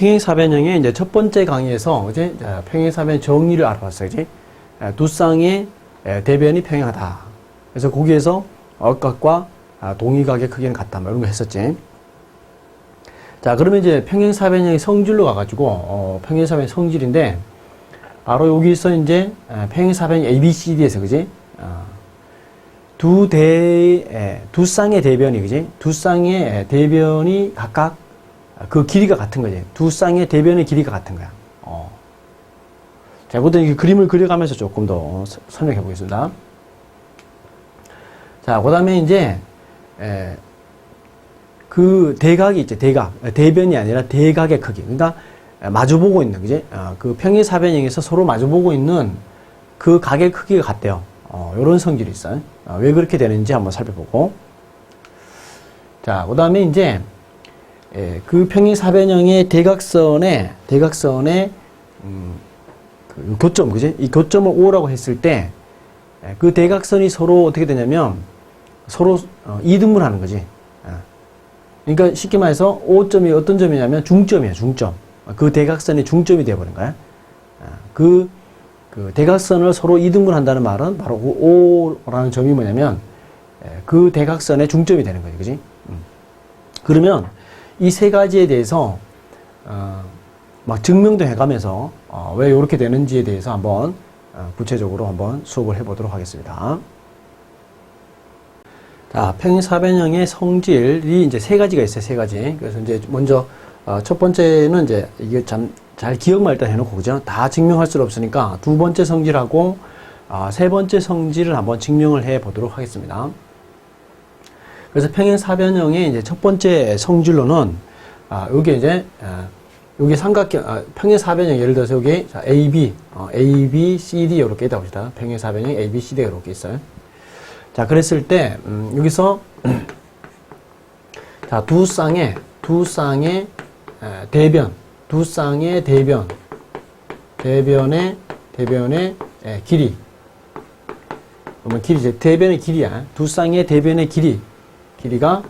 평행사변형의 이제 첫 번째 강의에서 이제 평행사변 정의를 알아봤어요. 그지? 에, 두 쌍의 에, 대변이 평행하다. 그래서 거기에서 억각과 아, 동의각의 크기는 같다. 뭐 이런 거 했었지. 자, 그러면 이제 평행사변형의 성질로 가가지고, 어, 평행사변 성질인데, 바로 여기서 이제 에, 평행사변 ABCD에서, 그지? 어, 두 대, 에, 두 쌍의 대변이, 그지? 두 쌍의 에, 대변이 각각 그 길이가 같은 거지. 두 쌍의 대변의 길이가 같은 거야. 어. 자, 이것도 이 그림을 그려가면서 조금 더 서- 설명해 보겠습니다. 자, 그 다음에 이제, 에, 그 대각이 있죠. 대각. 대변이 아니라 대각의 크기. 그러니까 마주보고 있는, 그지? 어, 그 평행사변형에서 서로 마주보고 있는 그 각의 크기가 같대요. 어, 요런 성질이 있어요. 어, 왜 그렇게 되는지 한번 살펴보고. 자, 그 다음에 이제, 예, 그 평행 사변형의 대각선에, 대각선에, 음, 그 교점, 그지? 이 교점을 O라고 했을 때, 예, 그 대각선이 서로 어떻게 되냐면, 서로 어, 이등분 하는 거지. 예. 그러니까 쉽게 말해서 O점이 어떤 점이냐면 중점이에요, 중점. 그 대각선이 중점이 되어버린 거야. 아, 그, 그 대각선을 서로 이등분 한다는 말은 바로 그 O라는 점이 뭐냐면, 예, 그 대각선의 중점이 되는 거지, 그지? 음. 그러면 이 세 가지에 대해서 어, 막 증명도 해가면서 어, 왜 이렇게 되는지에 대해서 한번 어, 구체적으로 한번 수업을 해보도록 하겠습니다. 자, 평행사변형의 성질이 이제 세 가지가 있어요, 세 가지. 그래서 이제 먼저 어, 첫 번째는 이제 이게 참 잘 기억만 일단 해놓고 그죠? 다 증명할 수 없으니까 두 번째 성질하고 아, 세 번째 성질을 한번 증명을 해 보도록 하겠습니다. 그래서 평행 사변형의 이제 첫 번째 성질로는 아, 요게 이제 아, 요게 삼각형 아, 평행 사변형 예를 들어서 여기 자, AB, 어, AB, CD 이렇게 있다 봅시다. 평행 사변형 A, B, C가 이렇게 있어요. 자, 그랬을 때 음, 여기서 자, 두 쌍의 두 쌍의 에, 대변, 두 쌍의 대변, 대변의 대변의 에, 길이. 그러면 길이 이제 대변의 길이야. 두 쌍의 대변의 길이. 길이가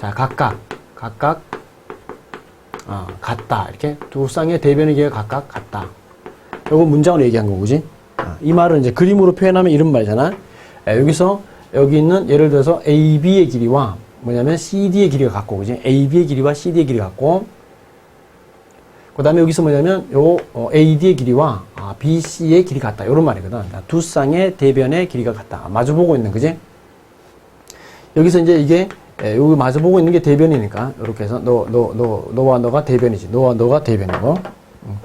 자 각각 각각 어, 같다 이렇게 두 쌍의 대변의 길이가 각각 같다. 요거 문장으로 얘기한 거고, 그지? 어, 이 말은 이제 그림으로 표현하면 이런 말이잖아. 에, 여기서 여기 있는 예를 들어서 AB의 길이와 뭐냐면 CD의 길이가 같고, 그지? AB의 길이와 CD의 길이가 같고, 그 다음에 여기서 뭐냐면 요 어, AD의 길이와 아, BC의 길이 같다. 이런 말이거든. 자, 두 쌍의 대변의 길이가 같다. 마주보고 있는, 그지? 여기서 이제 이게 에, 여기 마주 보고 있는 게 대변이니까. 이렇게 해서 너 너 너 너 와 너가 대변이지. 너와 너가 대변이고. 음.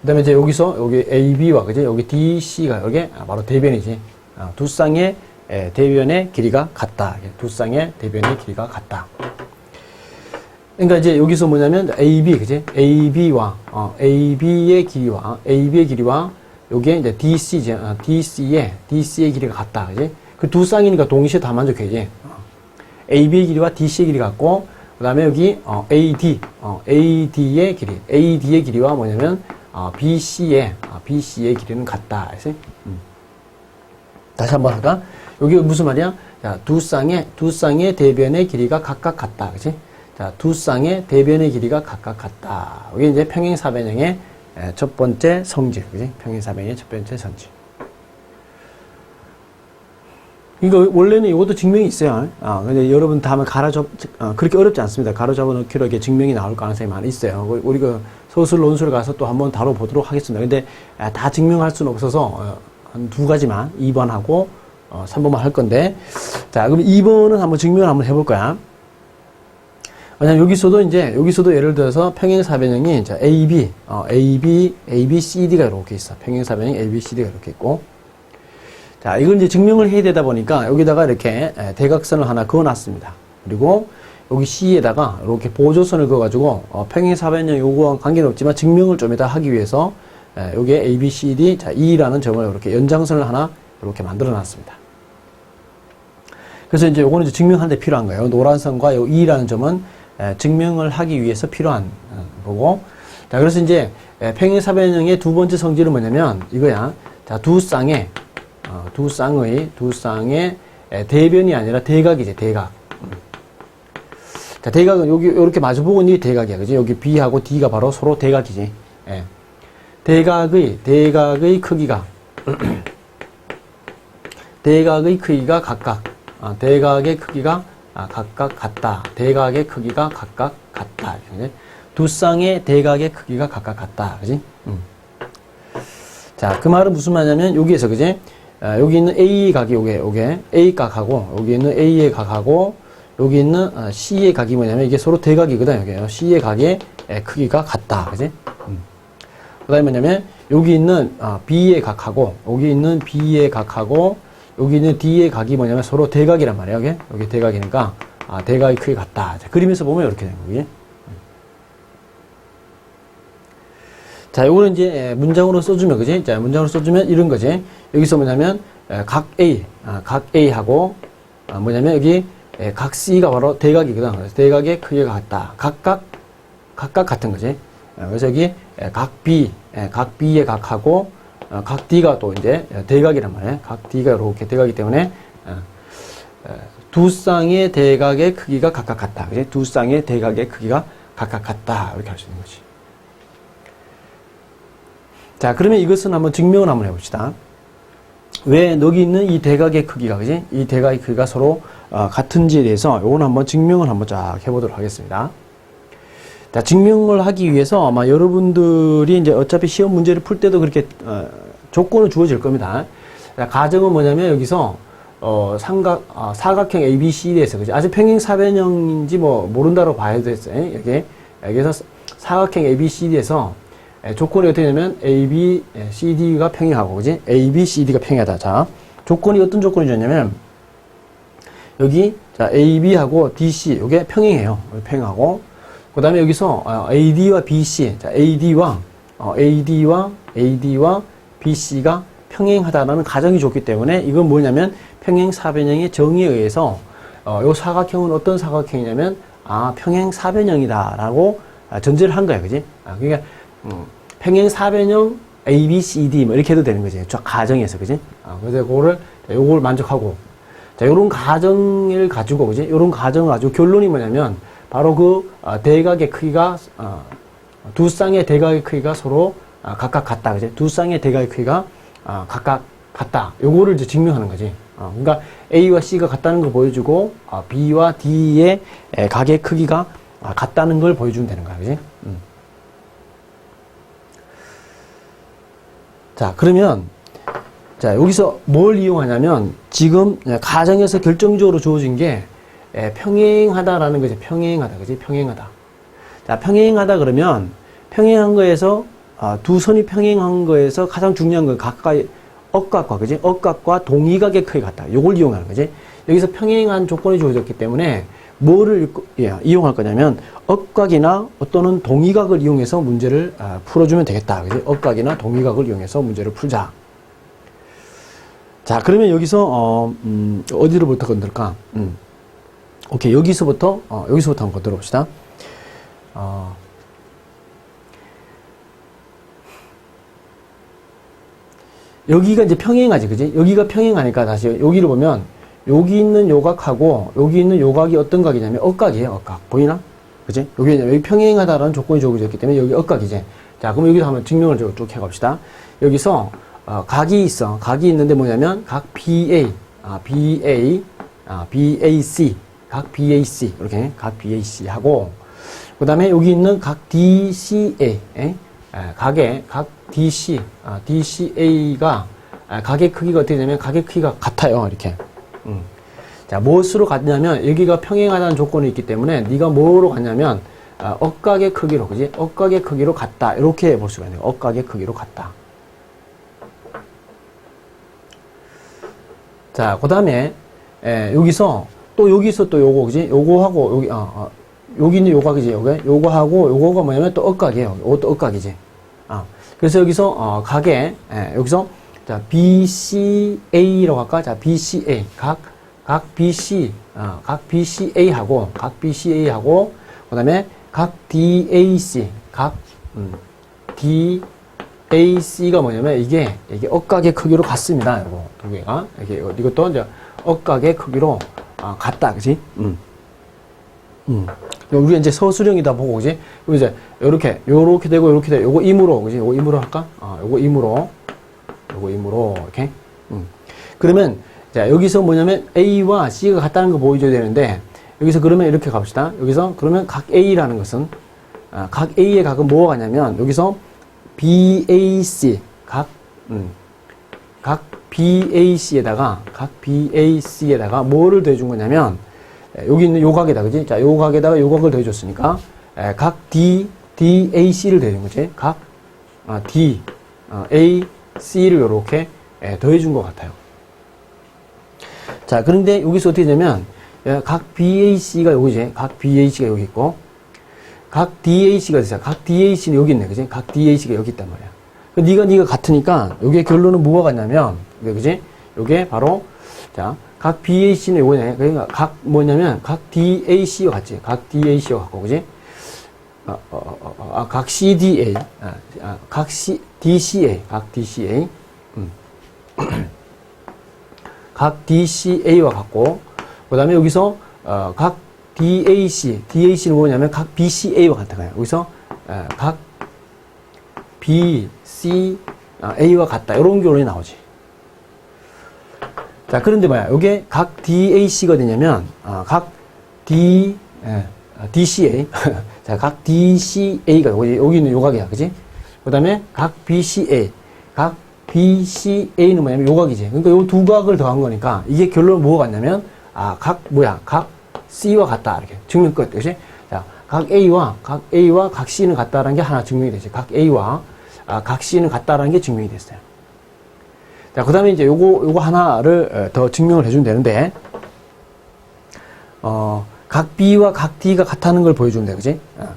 그다음에 이제 여기서 여기 A B와 그지? 여기 D C가 여기 아, 바로 대변이지. 아, 두 쌍의 에, 대변의 길이가 같다. 두 쌍의 대변의 길이가 같다. 그러니까 이제 여기서 뭐냐면 A B 그지? A B와 어, A B의 길이와 A B의 길이와 요게 이제 D C 어, D C의 D C의 길이가 같다. 그지? 그 두 쌍이니까 동시에 다 만족해야지 AB의 길이와 DC의 길이 같고 그 다음에 여기 어, AD, 어, AD의 길이, AD의 길이와 뭐냐면 어, BC의 어, BC의 길이는 같다. 음. 다시 한번 할까? 여기 무슨 말이야? 자, 두 쌍의 두 쌍의 대변의 길이가 각각 같다. 그렇지? 자, 두 쌍의 대변의 길이가 각각 같다. 이게 이제 평행사변형의 에, 첫 번째 성질. 그지? 평행사변형의 첫 번째 성질. 이거 원래는 이것도 증명이 있어요. 아, 근데 여러분 다음에 가로잡 어, 그렇게 어렵지 않습니다. 가로 잡아 놓기로 이게 증명이 나올 가능성이 많이 있어요. 우리- 그 소술 논술 가서 또 한번 다뤄보도록 하겠습니다. 근데 아, 다 증명할 수는 없어서 어, 한두 가지만 2번하고 어, 3번만 할 건데 자 그럼 2번은 한번 증명을 한번 해볼 거야. 왜냐면 여기서도 이제 여기서도 예를 들어서 평행사변형이 자, AB, 어, AB, ABCD가 이렇게 있어. 평행사변형 ABCD가 이렇게 있고 자, 이걸 이제 증명을 해야 되다 보니까 여기다가 이렇게 에, 대각선을 하나 그어놨습니다. 그리고 여기 C에다가 이렇게 보조선을 그어가지고 어, 평행사변형 요구와 관계는 없지만 증명을 좀 이따 하기 위해서 에, 여기에 A, B, C, D, 자, E라는 점을 이렇게 연장선을 하나 이렇게 만들어 놨습니다. 그래서 이제 요거는 이제 증명하는 데 필요한 거예요. 노란 선과 요 E라는 점은 에, 증명을 하기 위해서 필요한 어, 거고. 자, 그래서 이제 에, 평행사변형의 두 번째 성질은 뭐냐면 이거야. 자, 두 쌍의 어, 두 쌍의 두 쌍의 에, 대변이 아니라 대각이지 대각. 음. 자, 대각은 여기, 이렇게 마주 보고 있는 게 대각이야. 그지? 여기 B하고 D가 바로 서로 대각이지. 예. 대각의, 대각의 크기가, 대각의 크기가 각각, 아, 대각의 크기가 아, 각각 같다. 대각의 크기가 각각 같다. 이렇게. 두 쌍의 대각의 크기가 각각 같다. 그지? 음. 자, 그 말은 무슨 말이냐면, 여기에서, 그지? 아, 여기 있는 A 각이 요게, 요게, A 각하고, 여기 있는 A의 각하고, 여기 있는 아, C의 각이 뭐냐면, 이게 서로 대각이거든, 여기요. C의 각의 에, 크기가 같다. 그지? 음. 그 다음에 뭐냐면, 여기 있는 아, B의 각하고, 여기 있는 B의 각하고, 여기 있는 D의 각이 뭐냐면 서로 대각이란 말이에요. 여기, 여기 대각이니까, 아, 대각의 크기가 같다. 자, 그림에서 보면 이렇게 되는 거지. 자, 요거는 이제 에, 문장으로 써주면, 그지? 자, 문장으로 써주면 이런 거지. 여기서 뭐냐면, 에, 각 A, 아, 각 A하고, 아, 뭐냐면 여기 에, 각 C가 바로 대각이거든. 그래서 대각의 크기가 같다. 각각, 각각 같은 거지. 에, 그래서 여기 에, 각 B, 에, 각 B의 각하고, 어, 각 D가 또 이제 에, 대각이란 말이에요. 각 D가 이렇게 대각이기 때문에, 두 쌍의 대각의 크기가 각각 같다. 그지? 두 쌍의 대각의 크기가 각각 같다. 이렇게 할 수 있는 거지. 자, 그러면 이것은 한번 증명을 한번 해봅시다. 왜 여기 있는 이 대각의 크기가, 그지? 이 대각의 크기가 서로 어, 같은지에 대해서 요건 한번 증명을 한번 쫙 해보도록 하겠습니다. 자, 증명을 하기 위해서 아마 여러분들이 이제 어차피 시험 문제를 풀 때도 그렇게 어, 조건을 주어질 겁니다. 자, 가정은 뭐냐면 여기서 어, 삼각, 어, 사각형 ABCD에서, 그지? 아직 평행 사변형인지 뭐 모른다고 봐야 되겠어요. 여기, 여기서 사각형 ABCD에서 에, 조건이 어떻게 되냐면 A, B, 에, C, D가 평행하고 그지? A, B, C, D가 평행하다. 자, 조건이 어떤 조건이 줬냐면 여기 자 A, B하고 D, C 이게 평행해요. 평행하고 그 다음에 여기서 어, A, D와 B, C 자 A, D와 어, A, D와 A, D와 B, C가 평행하다라는 가정이 좋기 때문에 이건 뭐냐면 평행 사변형의 정의에 의해서 어, 요 사각형은 어떤 사각형이냐면 아 평행 사변형이다라고 아, 전제를 한 거야, 그지? 아, 그러니까 음, 평행사변형 A, B, C, D 뭐 이렇게 해도 되는 거지. 저 가정에서, 그지? 아, 그래서 그거를 자, 요걸 만족하고 자, 요런 가정을 가지고, 그지? 요런 가정을 가지고 결론이 뭐냐면 바로 그 아, 대각의 크기가 아, 두 쌍의 대각의 크기가 서로 아, 각각 같다, 그지? 두 쌍의 대각의 크기가 아, 각각 같다. 요거를 이제 증명하는 거지. 어, 그러니까 A와 C가 같다는 걸 보여주고 아, B와 D의 에, 각의 크기가 아, 같다는 걸 보여주면 되는 거야, 그지? 음. 자, 그러면 자, 여기서 뭘 이용하냐면 지금 가정에서 결정적으로 주어진 게 에, 평행하다라는 거지. 평행하다. 그지? 평행하다. 자, 평행하다 그러면 평행한 거에서 아, 두 선이 평행한 거에서 가장 중요한 건 가까이 억각과 그지? 억각과 동의각의 크기 같다. 요걸 이용하는 거지. 여기서 평행한 조건이 주어졌기 때문에 뭐를 예, 이용할 거냐면 억각이나 또는 동의각을 이용해서 문제를 아, 풀어주면 되겠다. 그지? 억각이나 동의각을 이용해서 문제를 풀자. 자, 그러면 여기서 어, 음, 어디로부터 건들까? 음. 오케이, 여기서부터 어, 여기서부터 한번 건드려 봅시다. 어, 여기가 이제 평행하지, 그지? 여기가 평행하니까 다시 여기를 보면 여기 있는 요각하고 여기 있는 요각이 어떤 각이냐면 억각이에요, 억각. 보이나? 그지? 여기, 여기 평행하다라는 조건이 주어졌기 때문에 여기 억각이지. 자, 그럼 여기서 한번 증명을 쭉, 쭉 해봅시다. 여기서 어, 각이 있어. 각이 있는데 뭐냐면 각 BA, 아, BA, 아, BAC, 각 BAC 이렇게 각 BAC 하고 그 다음에 여기 있는 각 DCA, 에? 에, 각의 각 DC, 아, DCA가 아, 각의 크기가 어떻게 되냐면 각의 크기가 같아요. 이렇게. 음. 자, 무엇으로 같냐면 여기가 평행하다는 조건이 있기 때문에 네가 뭐로 같냐면 아, 억각의 크기로 그지? 억각의 크기로 같다. 이렇게 볼 수가 있네요. 억각의 크기로 같다. 자, 그 다음에 여기서 또 여기서 또 요거 그지? 요거하고 여기 아, 아 여기 있는 요각이지 요게 요거하고 요거가 뭐냐면 또 억각이에요. 요것도 억각이지. 아, 그래서 여기서 어, 각에 예, 여기서 자 BCA라고 할까? 자 BCA 각 각 BC 아, 각 BCA하고 각 BCA하고 그 다음에 각 DAC 각 음, DAC가 뭐냐면 이게 이게 억각의 크기로 같습니다. 이거 두 개가 이게 이것도 이제 억각의 크기로 아, 같다, 그지? 음. 음. 우리가 이제 서술형이다 보고, 그지? 이제, 요렇게, 요렇게 되고, 요렇게 되고, 요거 임으로, 그지? 요거 임으로 할까? 어, 요거 임으로, 요거 임으로, 이렇게. 음. 그러면, 자, 여기서 뭐냐면, A와 C가 같다는 거 보여줘야 되는데, 여기서 그러면 이렇게 갑시다. 여기서, 그러면 각 A라는 것은, 아, 각 A의 각은 뭐가 같냐면, 여기서 BAC, 각, 음, 각 BAC에다가, 각 BAC에다가 뭐를 더해준 거냐면, 에, 여기 있는 요 각에다, 그지? 자, 요 각에다가 요 각을 더해줬으니까, 에, 각 D, DAC를 더해준 거지? 각, 아, D, 어, A, C를 요렇게 에, 더해준 것 같아요. 자, 그런데 여기서 어떻게 되냐면, 에, 각 BAC가 여기지? 각 BAC가 여기 있고, 각 DAC가 있어요. 각 DAC는 여기 있네, 그지? 각 DAC가 여기 있단 말이야. 그 네가 네가 같으니까 여기에 결론은 뭐가 같냐면, 그지? 요게 바로 자, 각 BAC는 요거네. 그러니까 각 뭐냐면 각 DAC와 같지. 각 DAC와 같고, 그지? 어, 어, 어, 어, 아, 각 CDA, 아, 아, 각 C, DCA, 각 DCA, 음. 각 DCA와 같고, 그 다음에 여기서 어, 각 DAC, DAC는 뭐냐면 각 BCA와 거예요. 여기서 어, 각 B, C, 아, A와 같다. 이런 결론이 나오지. 자, 그런데 뭐야. 이게 각 DAC가 되냐면, 아, 각 D, 예, 아, DCA. 자, 각 DCA가 여기, 여기 있는 요각이야. 그지? 그 다음에 각 BCA. 각 BCA는 뭐냐면 요각이지. 그러니까 요 두 각을 더한 거니까 이게 결론은 뭐가 같냐면, 아, 각, 뭐야. 각 C와 같다. 이렇게. 증명 끝. 그지? 자, 각 A와, 각 A와 각 C는 같다라는 게 하나 증명이 되지. 각 A와 아, 각 C는 같다라는 게 증명이 됐어요. 자, 그 다음에 이제 요거, 요거 하나를 어, 더 증명을 해주면 되는데, 어, 각 B와 각 D가 같다는 걸 돼, 그지? 어.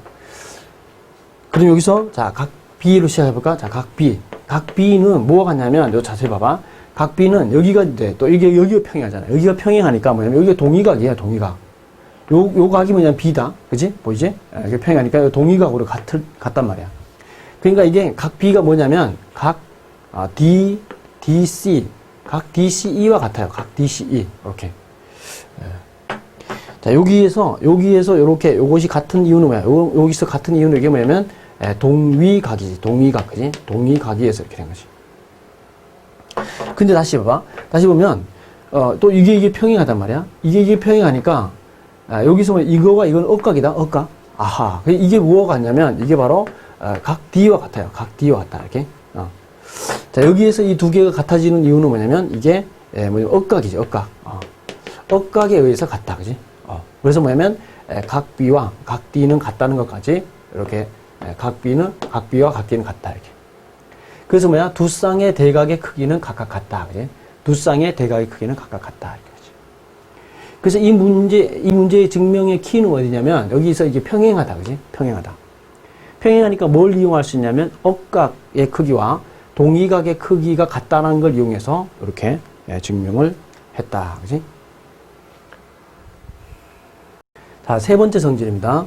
그럼 여기서, 자, 각 B로 시작해볼까? 자, 각 B. 각 B는 뭐가 같냐면, 요 자세히 봐봐. 각 B는 여기가 이제 또 이게 여기가 평행하잖아. 여기가 평행하니까 뭐냐면, 여기가 동의각이야, 동의각. 요, 요 각이 뭐냐면 B다. 그지? 보이지? 아, 이게 평행하니까 동의각으로 같을, 같단 말이야. 그러니까 이게 각 B가 뭐냐면, 각 아, D, DC, 각 DCE와 같아요. 각 DCE. 이렇게. 예. 자, 여기에서, 여기에서 이렇게, 요것이 같은 이유는 뭐야? 요, 여기서 같은 이유는 이게 뭐냐면, 예, 동위각이지. 동위각, 그지? 동위각이에서 이렇게 된 거지. 근데 다시 봐봐. 다시 보면, 어, 또 이게 이게 평행하단 말이야. 이게 이게 평행하니까, 아, 여기서 뭐 이거가 이건 억각이다. 억각. 아하. 그 이게 뭐가 같냐면, 이게 바로, 어, 각 D와 같아요. 각 D와 같다. 이렇게. 어. 자, 여기에서 이 두 개가 같아지는 이유는 뭐냐면, 이게, 예, 뭐냐, 억각이지, 억각. 어. 억각에 의해서 같다, 그지? 어. 그래서 뭐냐면, 예, 각 B와 각 D는 같다는 것까지, 이렇게, 예, 각 B는, 각 B와 각 D는 같다, 이렇게. 그래서 뭐야, 두 쌍의 대각의 크기는 각각 같다, 그지? 두 쌍의 대각의 크기는 각각 같다, 이렇게. 그래서 이 문제, 이 문제의 증명의 키는 어디냐면, 여기서 이게 평행하다, 그지? 평행하다. 평행하니까 뭘 이용할 수 있냐면, 억각의 크기와 동의각의 크기가 같다는 걸 이용해서 이렇게 예, 증명을 했다. 그지? 자, 세 번째 성질입니다.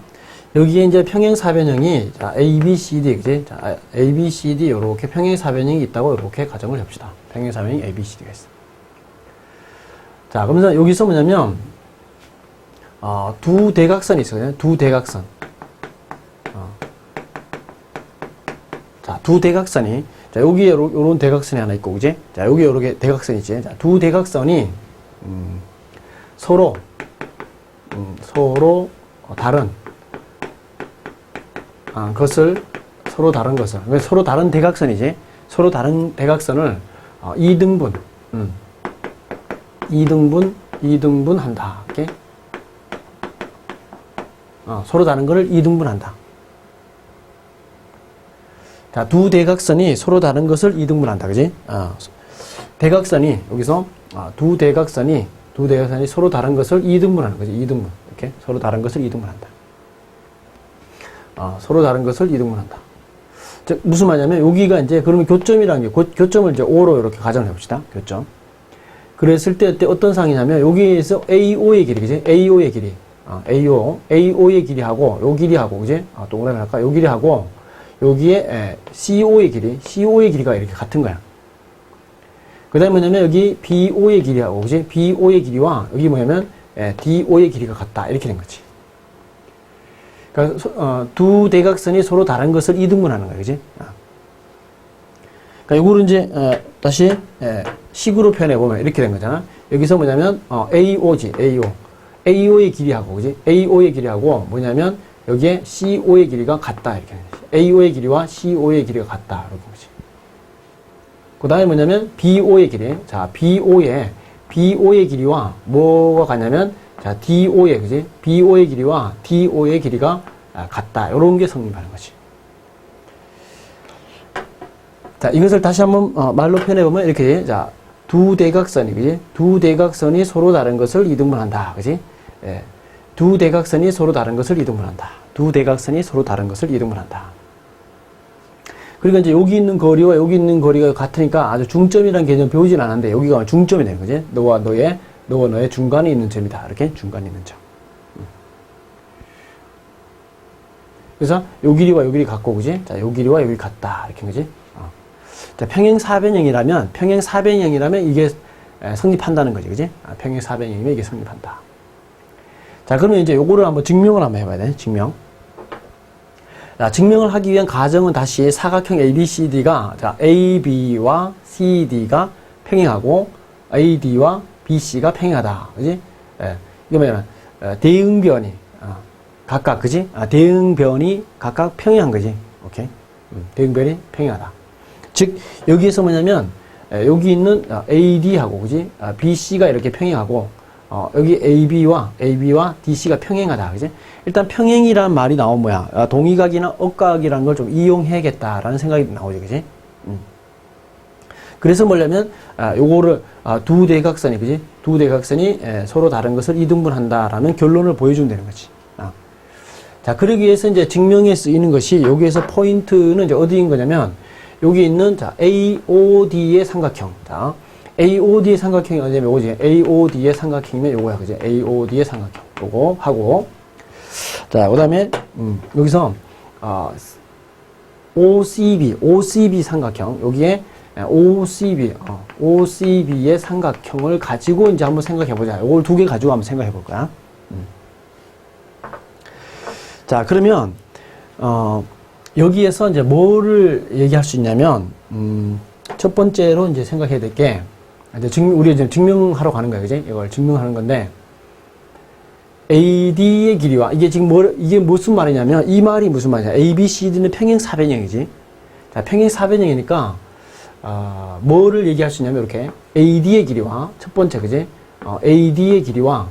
여기에 이제 평행 사변형이 자, A, B, C, D, 그지? 자, A, B, C, D 이렇게 평행 사변형이 있다고 이렇게 가정을 해봅시다. 평행 사변형이 A, B, C, D가 있어. 자, 그러면서 여기서 뭐냐면 어, 두 대각선이 있어요. 두 대각선. 어. 자, 두 대각선이 자, 여기에 요- 요런 대각선이 하나 있고, 그지? 자, 여기 요렇게 대각선이 있지? 자, 두 대각선이, 음, 서로, 음, 서로 어, 다른, 아, 것을, 서로 다른 것을, 왜 서로 다른 대각선이지? 서로 다른 대각선을, 어, 2등분, 음, 2등분, 2등분 한다. 이렇게. 어, 서로 다른 거를 2등분 한다. 자, 두 대각선이 서로 다른 것을 이등분 한다. 그지? 아, 대각선이, 여기서, 아, 두 대각선이, 두 대각선이 서로 다른 것을 이등분하는 거지. 이등분. 이렇게. 서로 다른 것을 이등분한다. 아, 서로 다른 것을 이등분한다. 즉, 무슨 말이냐면, 여기가 이제, 그러면 교점이라는 게, 고- 교점을 이제 O로 이렇게 가정을 해봅시다. 교점. 그랬을 때, 때 어떤 상이냐면, 여기에서 AO의 길이, 그지? AO의 길이. 아, AO. AO의 길이하고, 요 길이하고, 그지? 아, 동그라미 할까? 요 길이하고, 여기에 에, CO의 길이, CO의 길이가 이렇게 같은 거야. 그 다음에 뭐냐면 여기 BO의 길이하고, 그지? BO의 길이와 여기 뭐냐면 에, DO의 길이가 같다. 이렇게 된 거지. 소- 어, 두 대각선이 서로 다른 것을 이등분하는 거야, 그지? 아. 그러니까 요거를 이제 어, 다시 예, 식으로 표현해 보면 이렇게 된 거잖아. 여기서 뭐냐면 어, AO지, AO. AO의 길이하고 그지? AO의 길이하고 뭐냐면 여기에 CO의 길이가 같다 이렇게. AO의 길이와 CO의 길이가 같다 이렇게. 그 다음에 뭐냐면 BO의 길이. 자, BO의 BO의 길이와 뭐가 같냐면 자, DO의 그지? BO의 길이와 DO의 길이가 아, 같다. 이런 게 성립하는 거지. 자, 이것을 다시 한번 어, 말로 표현해 보면 이렇게 자, 두 대각선이 그지? 두 대각선이 서로 다른 것을 이등분한다. 그지? 예. 두 대각선이 서로 다른 것을 이등분한다. 두 대각선이 서로 다른 것을 이등분한다. 그러니까 이제 여기 있는 거리와 여기 있는 거리가 같으니까 아주 중점이라는 개념 배우진 않았는데 여기가 중점이 되는 거지. 너와 너의 너와 너의 중간에 있는 점이다. 이렇게 중간에 있는 점. 음. 그래서 요 길이와 요 길이 같고 그지? 자, 요 길이와 요 길이 같다. 이렇게 그지? 어. 자, 평행 사변형이라면 평행 사변형이라면 이게 에, 성립한다는 거지. 그지? 아, 평행 사변형이면 이게 성립한다. 자, 그러면 이제 요거를 한번 증명을 한번 해 봐야 돼. 증명. 자, 증명을 하기 위한 가정은 다시 사각형 ABCD가 자, AB와 CD가 평행하고 AD와 BC가 평행하다. 그지? 예. 이거 뭐냐면 어, 대응 변이 어, 각각 그지? 아, 대응 변이 각각 평행한 거지. 오케이? 음, 대응 변이 평행하다. 즉 여기에서 뭐냐면 에, 여기 있는 아, AD하고 그지? 아, BC가 이렇게 평행하고 어, 여기 AB와 AB와 DC가 평행하다. 그지? 일단 평행이라는 말이 나오면 뭐야? 아, 동의각이나 억각이라는 걸 좀 이용해야겠다라는 생각이 나오죠. 그지? 음. 그래서 뭐냐면 아, 요거를 아, 두 대각선이 그지? 두 대각선이 에, 서로 다른 것을 이등분한다라는 결론을 보여주면 되는 거지. 아. 자, 그러기 위해서 이제 증명에 쓰이는 것이 여기에서 포인트는 이제 어디인 거냐면 여기 있는 자, AOD의 삼각형. 자, AOD의 삼각형이 어디냐면 오지. AOD의 삼각형이면 요거야. 그지? AOD의 삼각형. 요거 하고 자, 그 다음에 음, 여기서 어, OCB, OCB 삼각형 여기에 에, OCB, 어, OCB의 삼각형을 가지고 이제 한번 생각해 보자. 요걸 두 개 가지고 한번 생각해 볼 거야. 음. 자, 그러면 어, 여기에서 이제 뭐를 얘기할 수 있냐면 음, 첫 번째로 이제 생각해야 될 게 이제 증 우리 이제 증명하러 가는 거야, 그지? 이걸 증명하는 건데 AD의 길이와 이게 지금 뭐 이게 무슨 말이냐면 이 말이 무슨 말이냐? A, B, C, D는 평행 사변형이지. 자, 평행 사변형이니까 어, 뭐를 얘기할 수 있냐면 이렇게 AD의 길이와 첫 번째 그지? 어, AD의 길이와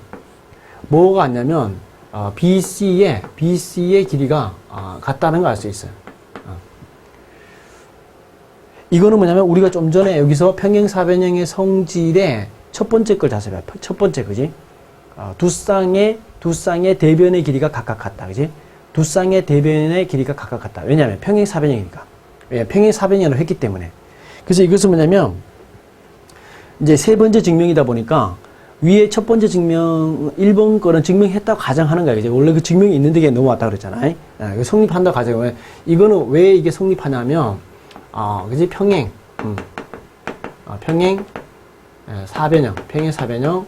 뭐가 같냐면 어, BC의 BC의 길이가 어, 같다는 걸 알 수 있어요. 어. 이거는 뭐냐면 우리가 좀 전에 여기서 평행 사변형의 성질의 첫 번째 걸 자세히 봐. 첫 번째 그지? 어, 두 쌍의 두 쌍의 대변의 길이가 각각 같다. 그지? 두 쌍의 대변의 길이가 각각 같다. 왜냐하면 평행 사변형이니까. 왜? 평행 사변형을 했기 때문에. 그래서 이것은 뭐냐면 이제 세 번째 증명이다 보니까 위에 첫 번째 증명 1번 거는 증명했다고 가정하는 거야. 이제 원래 그 증명이 있는데 이게 넘어왔다 그랬잖아요. 아, 이거 성립한다고 가정하면 이거는 왜 이게 성립하냐면 아, 그지 평행. 음. 아, 평행 예, 사변형, 평행 사변형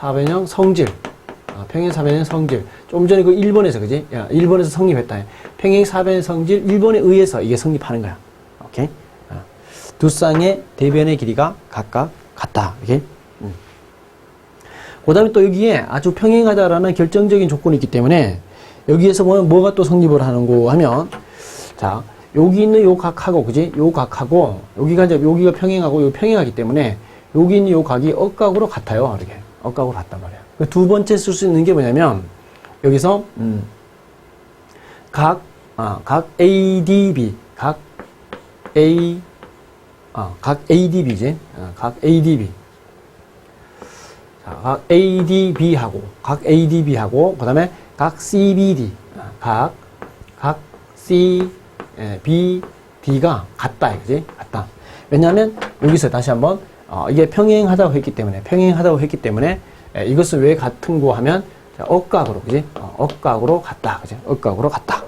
어, 사변형 성질. 아, 평행 사변형 성질. 좀 전에 그 1번에서 그지? 야, 1번에서 성립했다. 평행 사변형 성질 1번에 의해서 이게 성립하는 거야. 오케이? 아, 두 쌍의 대변의 길이가 각각 같다. 이렇게. 음. 그 다음에 또 여기에 아주 평행하다라는 결정적인 조건이 있기 때문에 여기에서 보면 뭐가 또 성립을 하는고 하면 자, 여기 있는 요 각하고, 그지? 요 각하고, 여기가 이제, 여기가 평행하고, 요 평행하기 때문에, 여기 있는 요 각이 억각으로 같아요. 이렇게. 억각으로 같단 말이야. 그두 번째 쓸 수 있는 게 뭐냐면, 여기서, 음, 각, 아, 각 ADB, 각 A, 아, 각 ADB지? 아, 각 ADB. 자, 각 ADB하고, 각 ADB하고, 그 다음에 각 CBD, 아, 각, 각 C, 예, B, D가 같다, 그지? 같다. 왜냐하면 여기서 다시 한번 어, 이게 평행하다고 했기 때문에 평행하다고 했기 때문에 예, 이것은 왜 같은 거 하면 자, 억각으로, 그지? 어, 억각으로 같다, 그지? 억각으로 같다.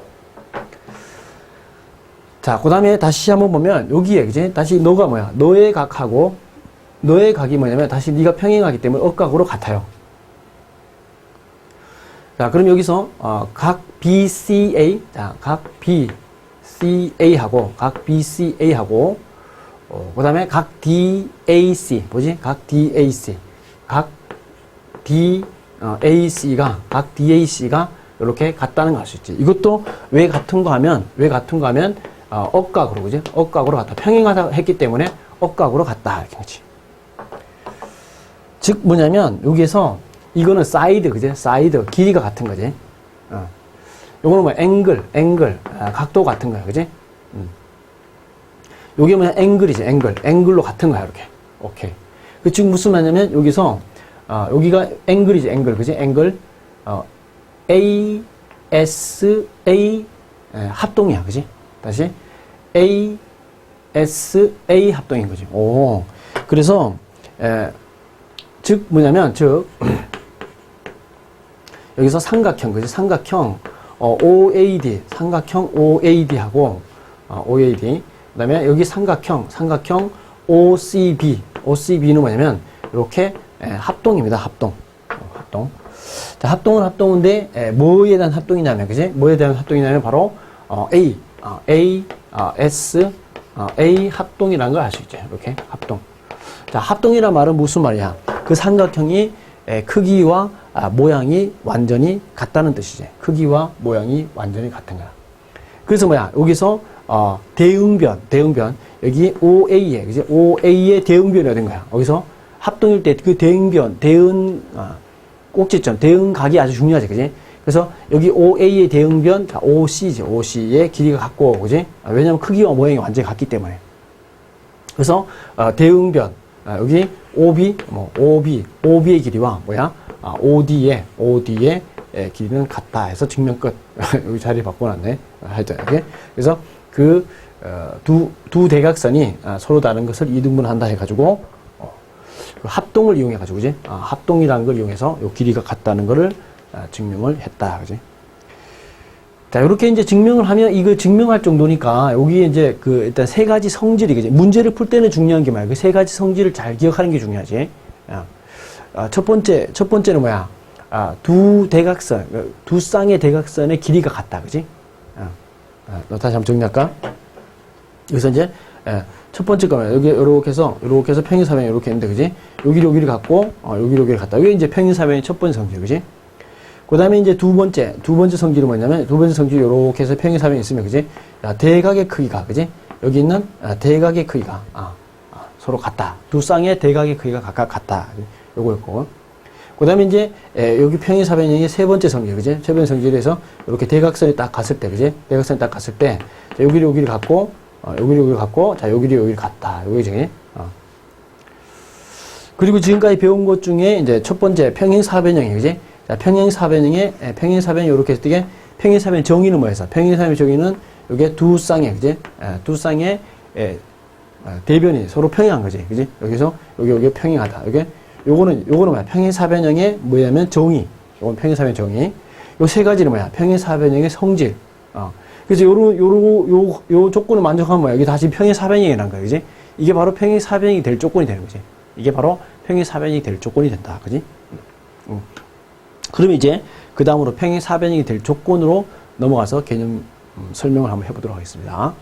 자, 그 다음에 다시 한번 보면 여기에, 그지? 다시 너가 뭐야? 너의 각하고 너의 각이 뭐냐면 다시 네가 평행하기 때문에 억각으로 같아요. 자, 그럼 여기서 어, 각 BCA, 자, 각 BCA하고 각 BCA하고 어, 그 다음에 각 DAC, 뭐지? 각 DAC, 각 DAC가 각 DAC가 이렇게 같다는 걸 알 수 있지. 이것도 왜 같은 거 하면 왜 같은 거 하면 어, 억각으로 그지? 억각으로 같다. 평행하다 했기 때문에 억각으로 같다 이렇게 그지. 즉 뭐냐면 여기에서 이거는 사이드 그지? 사이드 길이가 같은 거지. 어. 요거는 뭐 앵글, 앵글, 아, 각도 같은 거야, 그지? 음. 요게 뭐냐 앵글이지, 앵글, 앵글로 같은 거야 이렇게. 오케이. 그즉 무슨 말이냐면 여기서 아, 여기가 앵글이지, 앵글, 그지? 앵글 어, A S A 에, 합동이야, 그지? 다시 A S A 합동인 거지. 오, 그래서 에, 즉 뭐냐면 즉 여기서 삼각형, 그지? 삼각형 어, OAD, 삼각형 OAD하고 어, OAD. 그 다음에 여기 삼각형, 삼각형 OCB, OCB는 뭐냐면 이렇게 에, 합동입니다. 합동, 어, 합동. 자, 합동은 합동인데 에, 뭐에 대한 합동이냐면, 그지? 뭐에 대한 합동이냐면 바로 어, A, 어, A, 어, S, 어, A 합동이라는 걸 알 수 있죠. 이렇게 합동. 자, 합동이란 말은 무슨 말이야? 그 삼각형이 에, 크기와 아, 모양이 완전히 같다는 뜻이지. 크기와 모양이 완전히 같은 거야. 그래서 뭐야? 여기서 어, 대응변, 대응변 여기 OA에 그지? OA의 대응변이 어딘 거야? 여기서 합동일 때 그 대응변, 대응 어, 꼭지점, 대응각이 아주 중요하지, 그지? 그래서 여기 OA의 대응변, 자, OC지, OC의 길이가 같고, 그지? 아, 왜냐면 크기와 모양이 완전히 같기 때문에. 그래서 어, 대응변, 아, 여기 OB, 뭐 OB, OB의 길이와 뭐야? 아, OD의 OD의 예, 길이는 같다 해서 증명 끝. 여기 자리 바꿔놨네. 아, 하여튼 이렇게. 그래서 그 두 두 대각선이 아, 서로 다른 것을 이등분한다 해가지고 어, 그 합동을 이용해가지고 그지? 아, 합동이라는 걸 이용해서 요 길이가 같다는 것을 아, 증명을 했다, 그지? 자, 이렇게 이제 증명을 하면 이거 증명할 정도니까 여기 이제 그 일단 세 가지 성질이 그지? 문제를 풀 때는 중요한 게 뭐야? 그세 가지 성질을 잘 기억하는 게 중요하지. 첫 번째 첫 번째는 뭐야? 아, 두 대각선, 그두 쌍의 대각선의 길이가 같다, 그지? 아, 아, 너 다시 한번 정리할까? 여기서 이제 예, 첫 번째 거면 여기 이렇게 해서 이렇게 해서 평행사변이 이렇게 있는데, 그지? 여기 여기를 갖고 어, 여기 여기를 갖다. 이게 이제 평행사변의 첫 번째 성질, 그지? 그다음에 이제 두 번째 두 번째 성질은 뭐냐면 두 번째 성질 이렇게 해서 평행사변이 있으면, 그지? 야, 대각의 크기가, 그지? 여기 있는 아, 대각의 크기가 아, 아, 서로 같다. 두 쌍의 대각의 크기가 각각 같다. 요거였고. 그 다음에 이제, 에, 여기 평행사변형의 세 번째 성질, 그지? 세 번째 성질에서 이렇게 대각선이 딱 갔을 때, 그지? 대각선이 딱 갔을 때, 자, 여기를 여기를 갖고, 어, 여기를 여기를 갖고, 자, 여기를 여기를 갔다. 요거지, 어. 그리고 지금까지 배운 것 중에 이제 첫 번째 평행사변형이, 그지? 자, 평행사변형의, 에, 평행사변이 이렇게 했을 때, 평행사변 정의는 뭐였어? 평행사변 정의는 요게 두 쌍의, 그지? 에, 두 쌍의, 대변이 서로 평행한 거지, 그지? 여기서, 여기, 여기 평행하다. 이게 요거는 요거는 뭐야? 평행사변형의 뭐냐면 정의. 요건 평행사변 정의. 요 세 가지는 뭐야? 평행사변형의 성질. 어. 그래서 요런 요런 요, 요 조건을 만족하면 뭐야? 여기 다시 평행사변형이라는 거야. 그지? 이게 바로 평행사변이 될 조건이 되는 거지. 이게 바로 평행사변이 될 조건이 된다. 그지? 음. 그럼 이제 그 다음으로 평행사변이 될 조건으로 넘어가서 개념 음, 설명을 한번 해보도록 하겠습니다.